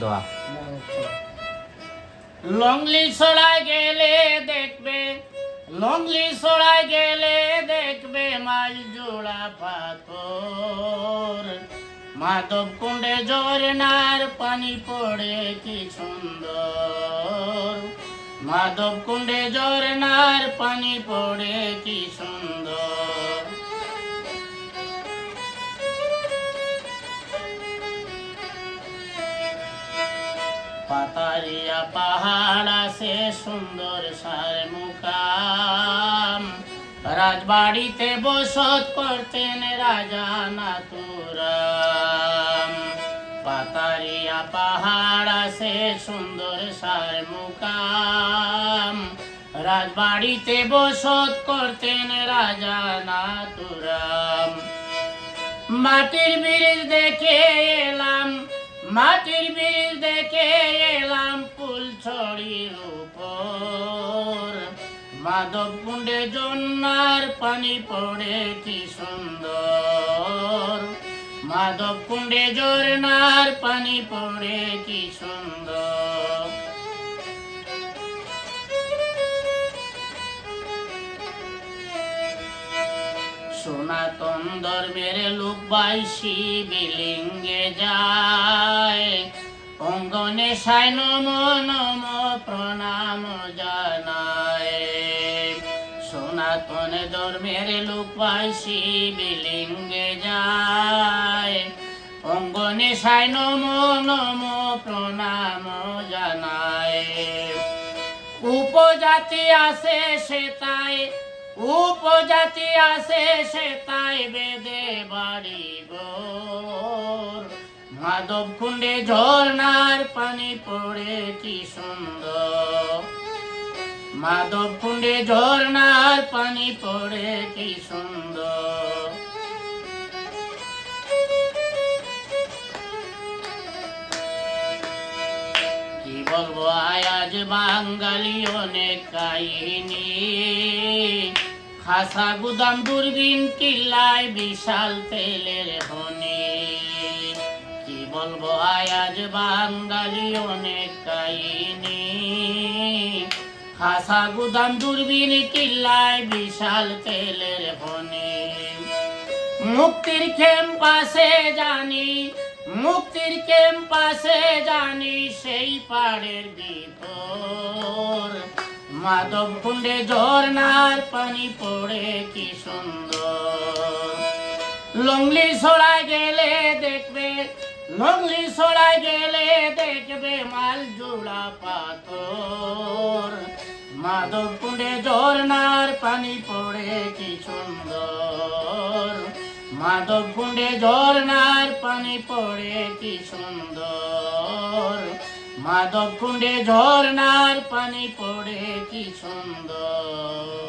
দোয়া। লংলি ছড়ায় গেলে দেখবে, লংলি ছড়ায় গেলে দেখবে মাল জোড়া পাথর। মাধব কুণ্ডে ঝরনার পানি পড়ে কি সুন্দর। মাধব কুণ্ডে ঝরনার পানি পড়ে কি সুন্দর। পাতারিয়া পাহাড় আছে সুন্দর সার মুকাম। রাজবাড়িতে বসত করতেন রাজা নাতুরাম পাতারিয়া পাহাড় আছে সুন্দর সার মুকাম। রাজবাড়িতে বসত করতেন রাজা নাতুরাম মাটির ব্রিজ দেখে এলাম মাটির বিল দেখে এলাম ফুল ছড়ির উপর। মাধব কুণ্ডে জন্নার পানি পড়ে, কি সুন্দর। মাধব কুণ্ডে জোরনার পানি পড়ে, কি সুন্দর। সনাতন ধর্মের লোক বাইশি বিলিঙ্গে যায়। সাই নম নম প্রণাম জানায়। সনাতন ধর্মের বাইশি বিলিঙ্গে যায়। অঙ্গনে সাই নম নম প্রণাম জানায়। উপজাতি আছে সে তাই, উপজাতি আছে সে তাই বেদে বাড়ি মাধব কুণ্ডে ঝর্ণার পানি পড়ে, কি সুন্দর। মাধব কুণ্ডে ঝর্ণার পানি পড়ে, কি সুন্দর। কি বলব আজ বাঙালি অনেক কাহিনী। খাসা গুদাম দূরবীন কিল্লায় বিশাল তেলের হনি বলব আজ বাঙালি অনেক কাহিনী। খাসা গুদাম দূরবীন কিল্লায় বিশাল তেলের হনি মুক্তির ক্যাম্পাসে জানি, মুক্তির ক্যাম্পাসে জানি সেই পাড়ের ভিতর। মাধব কুণ্ডে ঝর্ণার পানি পড়ে কি সুন্দর। লংলি ছড়ায় গেলে দেখবে লংলি ছড়ায় গেলে দেখবে মাল জোড়া পাথর মাধব কুণ্ডে ঝর্ণার পানি পড়ে কি সুন্দর মাধব কুণ্ডে ঝর্ণার পানি পড়ে কি সুন্দর মাধব কুণ্ডে ঝর্ণার পানি পড়ে কি সুন্দর